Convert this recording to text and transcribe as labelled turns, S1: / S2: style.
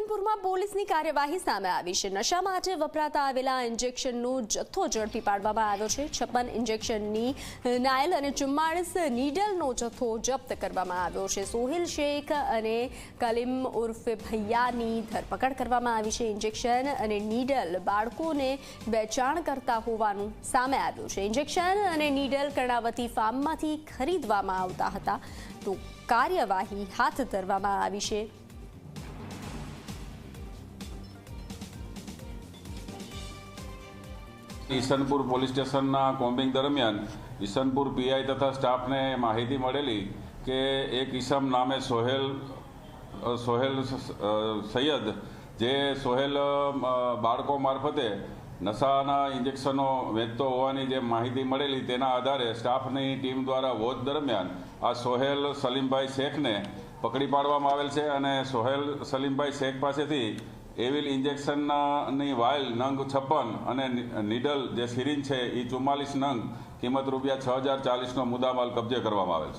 S1: ઇસનપુરમાં પોલીસની કાર્યવાહી સામે આવી છે. નશા માટે વપરાતા આવેલા ઇન્જેક્શનનો જથ્થો ઝડપી પાડવામાં આવ્યો છે. છપ્પન ઇન્જેક્શનની નાયલ અને ચુમ્માળીસ નીડલનો જથ્થો જપ્ત કરવામાં આવ્યો છે. સોહિલ શેખ અને કલીમ ઉર્ફે ભૈયાની ધરપકડ કરવામાં આવી છે. ઇન્જેક્શન અને નીડલ બાળકોને વેચાણ કરતા હોવાનું સામે આવ્યું છે. ઇન્જેક્શન અને નીડલ કર્ણાવતી ફાર્મમાંથી ખરીદવામાં આવતા હતા. તો કાર્યવાહી હાથ ધરવામાં આવી છે.
S2: ઈસનપુર પોલીસ સ્ટેશનના કોમ્બિંગ દરમિયાન ઈસનપુર પીઆઈ તથા સ્ટાફને માહિતી મળેલી કે એક ઈસમ નામે સોહેલ સોહેલ સૈયદ, જે સોહેલ બાળકો મારફતે નશાના ઇન્જેક્શનો વેચતો હોવાની જે માહિતી મળેલી તેના આધારે સ્ટાફની ટીમ દ્વારા વોચ દરમિયાન આ સોહેલ સલીમભાઈ શેખને પકડી પાડવામાં આવેલ છે અને સોહેલ સલીમભાઈ શેખ પાસેથી એવિલ ઇન્જેક્શનની વાયલ નંગ, છપ્પન અને નીડલ જે સિરિંજ છે એ ચુમ્માલીસ નંગ કિંમત રૂપિયા છ હજાર ચાલીસનો મુદ્દામાલ કબજે કરવામાં આવેલ છે.